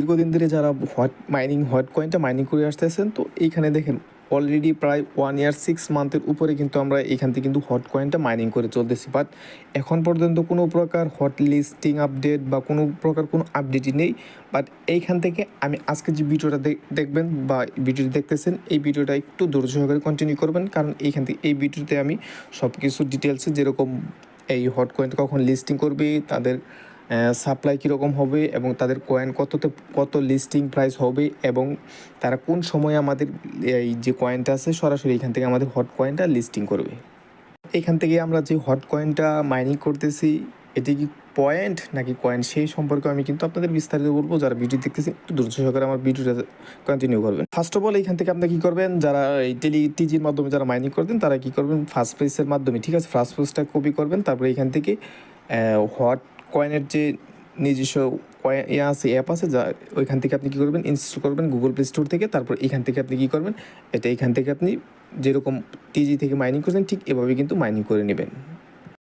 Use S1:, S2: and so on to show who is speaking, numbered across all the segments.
S1: দীর্ঘদিন ধরে যারা হট মাইনিং হট কয়েনটা মাইনিং করে আসতেছেন, তো এইখানে দেখেন অলরেডি প্রায় ওয়ান ইয়ার সিক্স মান্থের উপরে কিন্তু আমরা এখান থেকে কিন্তু হট কয়েনটা মাইনিং করে চলতেছি। বাট এখন পর্যন্ত কোনো প্রকার হট লিস্টিং আপডেট বা কোনো প্রকার কোনো আপডেটই নেই। বাট এইখান থেকে আমি আজকে যে ভিডিওটা দেখ- দেখবেন বা ভিডিওটি দেখতেছেন, এই ভিডিওটা একটু ধৈর্য সহকারে কন্টিনিউ করবেন। কারণ এইখান থেকে এই ভিডিওতে আমি সব কিছু ডিটেলসে যেরকম এই হট কয়েনটা কখন লিস্টিং করবে, তাদের সাপ্লাই কীরকম হবে এবং তাদের কয়েন কততে, কত লিস্টিং প্রাইস হবে এবং তারা কোন সময় আমাদের, এই যে কয়েনটা আছে, সরাসরি এখান থেকে আমাদের হট কয়েনটা লিস্টিং করবে। এখান থেকে আমরা যে হট কয়েনটা মাইনিং করতেছি, এটি কি পয়েন্ট নাকি কয়েন সেই সম্পর্কে আমি কিন্তু আপনাদের বিস্তারিত বলব। যারা ভিডিও দেখতেছি একটু ধৈর্য সহকারে আমার ভিডিওটা কন্টিনিউ করবেন। ফার্স্ট অফ অল এখান থেকে আপনি কি করবেন, যারা এই টেলি টিজির মাধ্যমে যারা মাইনিং করবেন তারা কি করবেন ফার্স্ট পেজের মাধ্যমে, ঠিক আছে? ফার্স্ট পেজটা কপি করবেন, তারপরে এখান থেকে হট কয়েনের যে নিজস্ব ইয়ে আছে অ্যাপ আছে, যা ওইখান থেকে আপনি কী করবেন? ইনস্টল করবেন গুগল প্লে স্টোর থেকে, তারপর এখান থেকে আপনি কী করবেন? এটা এখান থেকে আপনি যেরকম টিজি থেকে মাইনিং করছেন, ঠিক এভাবে কিন্তু মাইনিং করে নেবেন।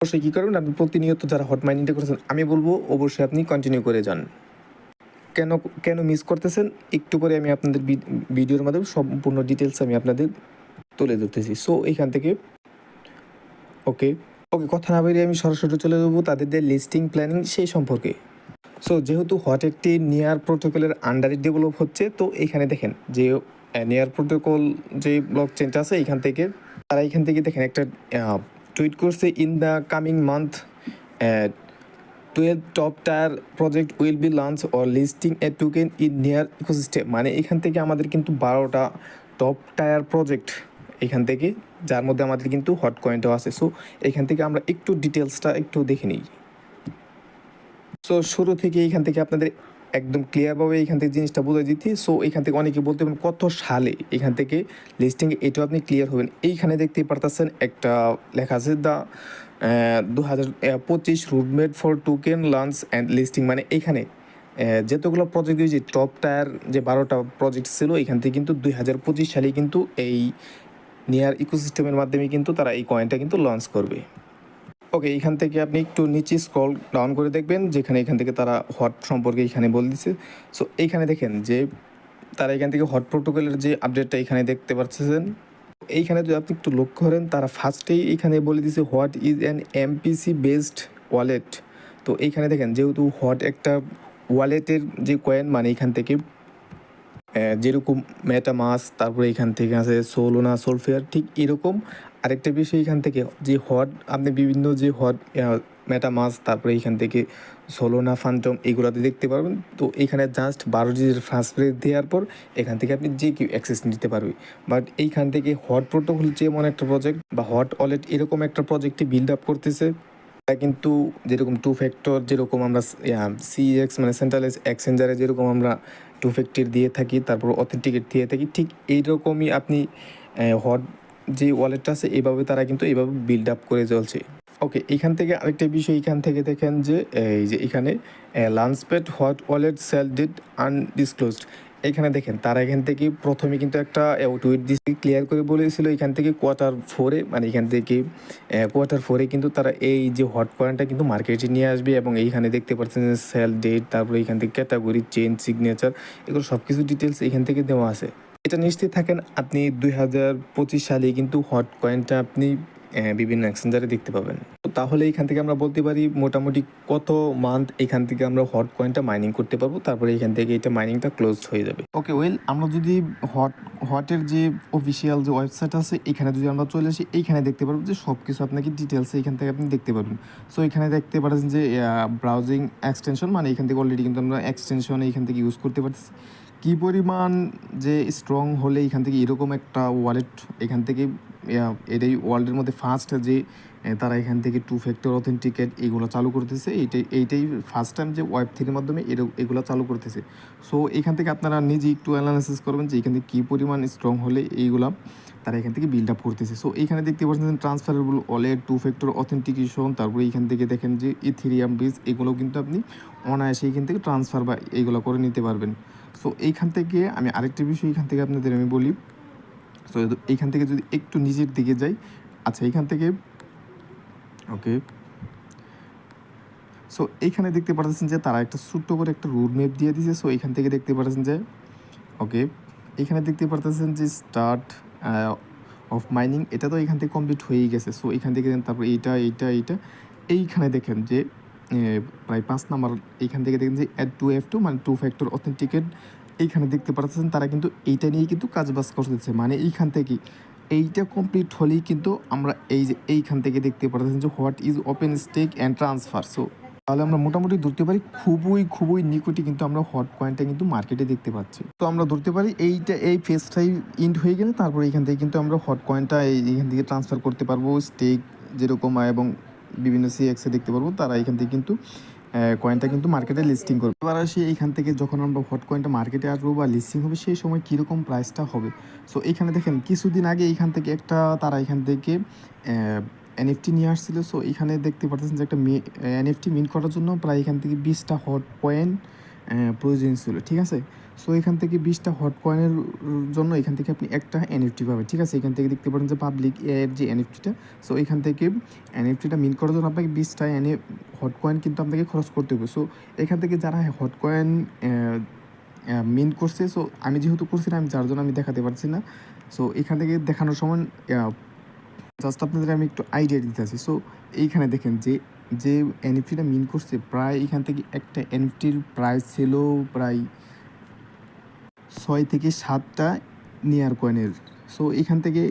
S1: অবশ্যই কী করবেন? আপনি প্রতিনিয়ত যারা হট মাইনিংটা করছেন, আমি বলব অবশ্যই আপনি কন্টিনিউ করে যান। কেন কেন মিস করতেছেন? একটু পরে আমি আপনাদের ভিডিওর মাধ্যমে সম্পূর্ণ ডিটেলস আমি আপনাদের তুলে ধরতেছি। সো এখান থেকে ওকে ওকে কথা না বেরিয়ে আমি সরাসরি চলে যাব তাদের লিস্টিং প্ল্যানিং সেই সম্পর্কে। সো যেহেতু হট একটি নিয়ার প্রোটোকলের আন্ডারে ডেভেলপ হচ্ছে, তো এখানে দেখেন যে নিয়ার প্রোটোকল যে ব্লক চেনটা আছে এখান থেকে, তারা এখান থেকে দেখেন একটা টুইট করছে in the coming month twelve top tier project will be launch or listing a token in near ecosystem মানে এখান থেকে আমাদের কিন্তু বারোটা টপ টায়ার প্রজেক্ট এখান থেকে, যার মধ্যে আমাদের কিন্তু হট কয়েনটাও আছে। সো এখান থেকে আমরা একটু ডিটেলসটা একটু দেখে নিই। সো শুরু থেকে এখান থেকে আপনাদের একদম ক্লিয়ারভাবে এখান থেকে জিনিসটা বলে দিচ্ছি। সো এখান থেকে অনেকে বলতে পারেন কত সালে এখান থেকে লিস্টিং এটাও আপনি ক্লিয়ার হবেন। এইখানে দেখতে পারতেছেন একটা লেখা আছে দ্য দু হাজার পঁচিশ roadmap for token launch and listing মানে এখানে যতগুলো প্রজেক্ট যে টপ টায়ার যে বারোটা প্রজেক্ট ছিল, এখান থেকে কিন্তু দুই হাজার পঁচিশ সালে কিন্তু এই নিয়ার ইকোসিস্টেমের মাধ্যমে কিন্তু তারা এই কয়েনটা কিন্তু লঞ্চ করবে। ওকে এখান থেকে আপনি একটু নিচে স্ক্রল ডাউন করে দেখবেন, যেখানে এখান থেকে তারা হট সম্পর্কে এখানে বলে দিছে। সো এইখানে দেখেন যে তারা এখান থেকে হট প্রোটোকলের যে আপডেটটা এখানে দেখতে পাচ্ছেন এইখানে যদি আপনি একটু লক্ষ্য করেন, তারা ফার্স্টেই এখানে বলে দিছে what is an MPC based wallet তো এইখানে দেখেন যেহেতু হট একটা ওয়ালেটের যে কয়েন মানে এখান থেকে যেরকম মেটামাস তারপরে এখান থেকে আছে সোলোনা সোলফেয়ার ঠিক এরকম আরেকটা বিষয় এখান থেকে যে হট আপনি বিভিন্ন যে হট মেটামাস তারপরে এখান থেকে সোলোনা ফান্টম এগুলোতে দেখতে পারবেন। তো এখানে জাস্ট বারো জির ফার্স্ট প্রেস দেওয়ার পর এখান থেকে আপনি যে কেউ অ্যাক্সেস নিতে পারবে। বাট এইখান থেকে হট প্রোটোকল যেমন একটা প্রজেক্ট বা হট ওয়ালেট এরকম একটা প্রজেক্টে বিল্ড আপ করতেছে। এটা কিন্তু যেরকম টু ফ্যাক্টর যেরকম আমরা সিএক্স মানে সেন্ট্রালাইজ এক্সচেঞ্জারে যেরকম আমরা টু ফ্যাক্টর দিয়ে থাকি, তারপর অথেন্টিকেট দিয়ে থাকি, ঠিক এইরকমই আপনি হট যে ওয়ালেটটা আছে, এভাবে তারা কিন্তু এইভাবে বিল্ড আপ করে চলছে। ওকে এখান থেকে আরেকটা বিষয়, এখান থেকে দেখেন যে, এই যে এখানে launchpad hot wallet sale did undisclosed এখানে দেখেন, তারা এখান থেকে প্রথমে কিন্তু একটা টুইট দিচ্ছে ক্লিয়ার করে বলেছিল এখান থেকে কোয়ার্টার ফোরে মানে এখান থেকে কোয়ার্টার ফোরে কিন্তু তারা এই যে হট কয়েনটা কিন্তু মার্কেটে নিয়ে আসবে এবং এইখানে দেখতে পাচ্ছেন সেল ডেট তারপরে এখান থেকে ক্যাটাগরি চেঞ্জ সিগনেচার এগুলো সব কিছু ডিটেলস এখান থেকে দেওয়া আছে। এটা নিশ্চিত থাকেন, আপনি দুই হাজার পঁচিশ সালে কিন্তু হট কয়েনটা আপনি বিভিন্ন এক্সচেঞ্জারে দেখতে পাবেন। তাহলে এখান থেকে আমরা বলতে পারি মোটামুটি কত মান্থ এখান থেকে আমরা হট কয়েনটা মাইনিং করতে পারব, তারপরে এখান থেকে এটা মাইনিংটা ক্লোজ হয়ে যাবে। ওকে ওয়েল আমরা যদি হট হটের যে অফিসিয়াল যে ওয়েবসাইট আছে, এখানে যদি আমরা চলে আসি, এইখানে দেখতে পারব যে সব কিছু আপনাকে ডিটেলসে এখান থেকে আপনি দেখতে পারবেন। সো এখানে দেখতে পাচ্ছেন যে ব্রাউজিং এক্সটেনশন মানে এখান থেকে অলরেডি কিন্তু আমরা এক্সটেনশন এখান থেকে ইউজ করতে পারছি কী পরিমাণ যে স্ট্রং হলে এখান থেকে এরকম একটা ওয়ালেট এখান থেকে এটাই ওয়ার্ল্ডের মধ্যে ফার্স্ট যে তারা এখান থেকে টু ফ্যাক্টর অথেন্টিকেট এগুলো চালু করতেছে এইটাই এইটাই ফার্স্ট টাইম যে ওয়েব থ্রির মাধ্যমে এগুলো চালু করতেছে সো এখান থেকে আপনারা নিজে একটু অ্যানালাইসিস করবেন যে এখান থেকে কী পরিমাণ স্ট্রং হলে এইগুলা তারা এখান থেকে বিল্ড আপ করতেছে সো এখানে দেখতে পাচ্ছেন transferable wallet two factor authentication তারপরে এখান থেকে দেখেন যে ইথিরিয়াম বিজ এগুলো কিন্তু আপনি অনায়াসে এখান থেকে ট্রান্সফার বা এইগুলো করে নিতে পারবেন সো এইখান থেকে আমি আরেকটি বিষয় এখান থেকে আপনাদের আমি বলি সো এইখান থেকে যদি একটু নিজের দিকে যাই আচ্ছা এইখান থেকে ওকে। সো এইখানে দেখতে পাচ্ছেন যে তারা একটা ছোট্ট করে একটা রোড ম্যাপ দিয়ে দিয়েছে। সো এখান থেকে দেখতে পাচ্ছেন যে, ওকে। এখানে দেখতে পারতেছেন যে স্টার্ট অফ মাইনিং এটা তো এখান থেকে কমপ্লিট হয়েই গেছে। সো এখান থেকে তারপর এইটা এইটা এইটা। এইখানে দেখেন যে প্রায় পাঁচ নাম্বার, এইখান থেকে দেখেন যে অ্যাড টু এফ টু মানে টু ফ্যাক্টর অথেন্টিকেট এইখানে দেখতে পাচ্ছেন তারা কিন্তু এইটা নিয়ে কিন্তু কাজ বাজ করতেছে। মানে এইখান থেকে এইটা কমপ্লিট হলেই কিন্তু আমরা এই যে এইখান থেকে দেখতে পাচ্ছেন যে what is open stake and transfer so তাহলে আমরা মোটামুটি ধরতে পারি খুবই খুবই নিকটে কিন্তু আমরা হট কয়েনটা কিন্তু মার্কেটে দেখতে পাচ্ছি। তো আমরা ধরতে পারি এইটা, এই ফেসটাই ইন্ড হয়ে গেলে তারপরে এখান থেকে কিন্তু আমরা হট কয়েনটা এইখান থেকে ট্রান্সফার করতে পারব স্টেক যেরকম এবং বিভিন্ন সি সিএক্সে দেখতে পারব, তারা এখান থেকে কিন্তু কয়েনটা কিন্তু মার্কেটে লিস্টিং করবে। এবার আসি এইখান থেকে যখন আমরা হট কয়েনটা মার্কেটে আসব বা লিস্টিং হবে, সেই সময় কীরকম প্রাইসটা হবে? সো এখানে দেখেন, কিছুদিন আগে এইখান থেকে একটা, তারা এখান থেকে এনএফটি নিয়ে আসছিল। সো এখানে দেখতে পাচ্ছেন যে একটা এনএফটি মিন করার জন্য প্রায় এখান থেকে বিশটা হট কয়েন প্রয়োজন ছিল, ঠিক আছে? সো এখান থেকে বিশটা হট কয়েনের জন্য এখান থেকে আপনি একটা এনএফটি পাবেন, ঠিক আছে? এখান থেকে দেখতে পারেন যে পাবলিক এর যে এনএফটিটা সো এখান থেকে এনএফটিটা মিন করার জন্য আপনাকে বিশটা এনে হট কয়েন কিন্তু আপনাকে খরচ করতে হবে। সো এখান থেকে যারা হট কয়েন মিন করছে সো আমি যেহেতু করছি না, আমি যার জন্য আমি দেখাতে পারছি না। সো এখান থেকে দেখানোর সময় জাস্ট আপনাদের আমি একটু আইডিয়া দিতে আছি সো এইখানে দেখেন যে যে এনএফটিটা মিন করছে, প্রায় এখান থেকে একটা এনএফটির প্রাইস ছিল প্রায় ছয় থেকে সাতটা নিয়ার কয়েনের সো এখান থেকে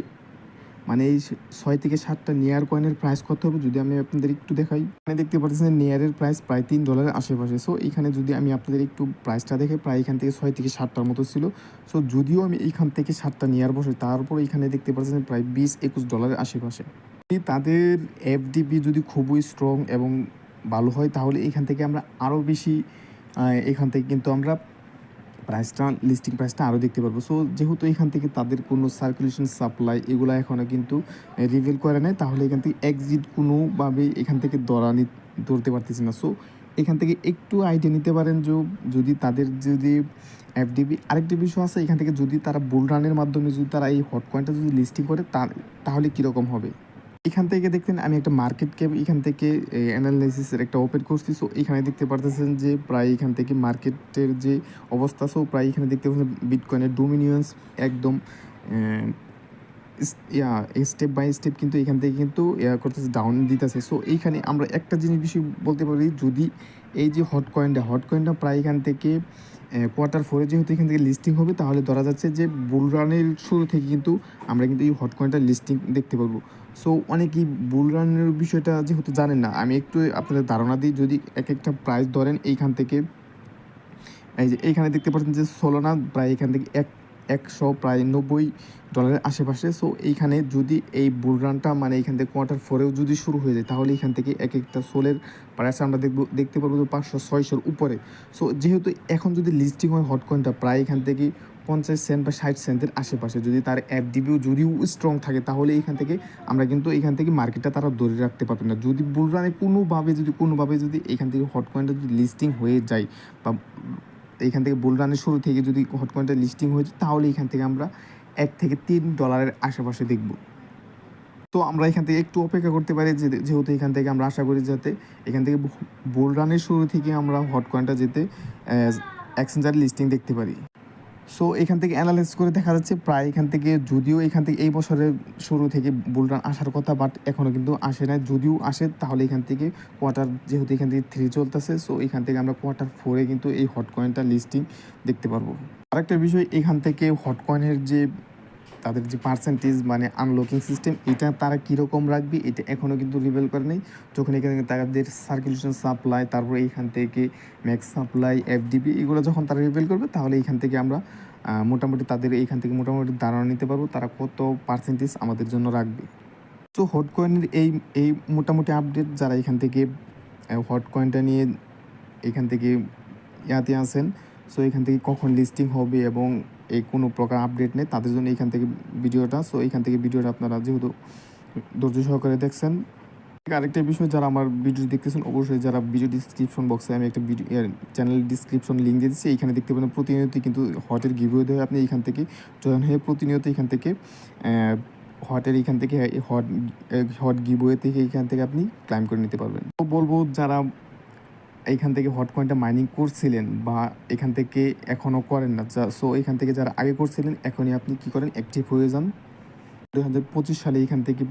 S1: মানে এই ছয় থেকে সাতটা নিয়ার কয়েনের প্রাইস কত হবে যদি আমি আপনাদের একটু দেখাই? এখানে দেখতে পাচ্ছেন নিয়ারের প্রাইস প্রায় তিন ডলারের আশেপাশে। সো এখানে যদি আমি আপনাদের একটু প্রাইসটা দেখে, প্রায় এখান থেকে ছয় থেকে সাতটার মতো ছিল। সো যদিও আমি এখান থেকে সাতটা নিয়ার বসে, তারপর এখানে দেখতে পাচ্ছেন প্রায় বিশ একুশ ডলারের আশেপাশে। তাদের এফডিপি যদি খুবই স্ট্রং এবং ভালো হয়, তাহলে এখান থেকে আমরা আরও বেশি এখান থেকে কিন্তু আমরা প্রাইসটা লিস্টিং প্রাইসটা আরও দেখতে পারব। সো যেহেতু এখান থেকে তাদের কোনো সার্কুলেশন সাপ্লাই এগুলো এখনও কিন্তু রিভিল করে নেয় তাহলে এখান থেকে এক্সিট কোনোভাবে এখান থেকে দরা নি, ধরতে পারতেছি না। সো এখান থেকে একটু আইডিয়া নিতে পারেন যে, যদি তাদের যদি এফডিবি আরেকটি বিষয় আছে, এখান থেকে যদি তারা বুল রানের মাধ্যমে যদি তারা এই হট কয়েনটা যদি লিস্টিং করে তাহলে কীরকম হবে? এখান থেকে দেখতেন, আমি একটা মার্কেট ক্যাপ এখান থেকে অ্যানালাইসিসের একটা ওপেন করছি সো এখানে দেখতে পারতেছেন যে, প্রায় এখান থেকে মার্কেটের যে অবস্থা সো প্রায় এখানে দেখতে পাচ্ছেন বিটকয়েনের ডোমিনিয়ন্স একদম ইয়া স্টেপ বাই স্টেপ কিন্তু এখান থেকে কিন্তু ইয়া করতেছে ডাউন দিতেছে। সো এইখানে আমরা একটা জিনিস বিষয় বলতে পারি, যদি এই যে হট কয়েনটা হট কয়েনটা প্রায় এখান থেকে কোয়ার্টার ফোরে যেহেতু এখান থেকে লিস্টিং হবে, তাহলে ধরা যাচ্ছে যে বুল রানের শুরু থেকে কিন্তু আমরা কিন্তু এই হট কয়েনটা লিস্টিং দেখতে পারব। সো অনেকেই বুল রানের বিষয়টা যেহেতু জানেন না, আমি একটু আপনাদের ধারণা দিই, যদি এক একটা প্রাইস ধরেন, এইখান থেকে, এই যে এইখানে দেখতে পাচ্ছেন যে সোলোনা প্রায় এখান থেকে এক একশো প্রায় নব্বই ডলারের আশেপাশে। সো এইখানে যদি এই বুল রানটা মানে এখান থেকে কোয়ার্টার ফোরেও যদি শুরু হয়ে যায়, তাহলে এখান থেকে এক একটা সোলের প্রাইস আমরা দেখব, দেখতে পারব যে পাঁচশো, ছয়শোর উপরে। সো যেহেতু এখন যদি লিস্টিং হয় হট কয়েনটা প্রায় এখান থেকে পঞ্চাশ সেন্ট বা ষাট সেন্টের আশেপাশে। যদি তার এফডিবিও যদিও স্ট্রং থাকে, তাহলে এখান থেকে আমরা কিন্তু এখান থেকে মার্কেটটা তারা ধরে রাখতে পারবে না। যদি বুলরানে কোনোভাবে, যদি কোনোভাবে যদি এখান থেকে হট কয়েনটা যদি লিস্টিং হয়ে যায় বা এখান থেকে বুল রানের শুরু থেকে যদি হট কয়েনটা লিস্টিং হয়েছে তাহলে এখান থেকে আমরা এক থেকে তিন ডলারের আশেপাশে দেখব। তো আমরা এখান থেকে একটু অপেক্ষা করতে পারি যেহেতু এখান থেকে আমরা আশা করি যাতে এখান থেকে বুল রানের শুরু থেকে আমরা হট কয়েনটা যেতে এক্সচেঞ্জার লিস্টিং দেখতে পারি। সো এখান থেকে অ্যানালাইস করে দেখা যাচ্ছে প্রায় এখান থেকে যদিও এখান থেকে এই বছরের শুরু থেকে বুলরান আসার কথা বাট এখনও কিন্তু আসে না যদিও আসে, তাহলে এখান থেকে কোয়ার্টার যেহেতু এখান থেকে থ্রি চলতেছে সো এখান থেকে আমরা কোয়ার্টার ফোরে কিন্তু এই হট কয়েনটা লিস্টিং দেখতে পারব। আরেকটা বিষয়, এখান থেকে হট কয়েনের যে তাদের যে পার্সেন্টেজ মানে আনলকিং সিস্টেম এটা তারা কীরকম রাখবে, এটা এখনও কিন্তু রিভেল করে নেই। যখন এখানে তাদের সার্কুলেশন সাপ্লাই তারপরে এইখান থেকে ম্যাক্স সাপ্লাই এফডিবি এগুলো যখন তারা রিভেল করবে, তাহলে এইখান থেকে আমরা মোটামুটি তাদের এইখান থেকে মোটামুটি ধারণা নিতে পারব তারা কত পার্সেন্টেজ আমাদের জন্য রাখবে। তো হট কয়েনের এই এই মোটামুটি আপডেট যারা এখান থেকে হট কয়েনটা নিয়ে এখান থেকে ইয়াতে আসেন সো এখান থেকে কখন লিস্টিং হবে এবং এই কোনো প্রকার আপডেট নেই। তাদের জন্য এইখান থেকে ভিডিওটা সো এইখান থেকে ভিডিওটা আপনারা যেহেতু ধৈর্য সহকারে দেখছেন। আরেকটা বিষয়, যারা আমার ভিডিও দেখতেছেন, অবশ্যই যারা ভিডিও ডিসক্রিপশন বক্সে আমি একটা ভিডিও চ্যানেল ডিসক্রিপশন লিঙ্ক দিয়ে দিচ্ছি এখানে দেখতে পাবেন প্রতিনিয়ত কিন্তু হটের গিভওয়ে দেয়। আপনি এখান থেকে জয়েন হয়ে প্রতিনিয়ত এখান থেকে হটের এখান থেকে হট হট গিভওয়ে থেকে এখান থেকে আপনি ক্লাইম করে নিতে পারবেন। তো বলব, যারা এইখান থেকে হট কয়েনটা মাইনিং করছিলেন বা এখান থেকে এখনও করেন না। যা সো এখান থেকে যারা আগে করছিলেন, এখনই আপনি কি করেন? অ্যাক্টিভ হয়ে যান। দু হাজার পঁচিশ সালে এখান থেকে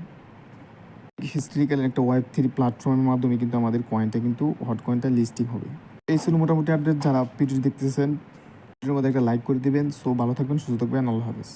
S1: হিস্ট্রিক্যাল একটা ওয়েব থ্রি প্ল্যাটফর্মের মাধ্যমে কিন্তু আমাদের কয়েনটা কিন্তু হট কয়েনটা লিস্টিং হবে। এই ছিল মোটামুটি আপডেট যারা ভিডিও দেখতেছেন ভিডিওর মধ্যে একটা লাইক করে দিবেন। সো ভালো থাকবেন, সুস্থ থাকবেন। আল্লাহ হাফেজ।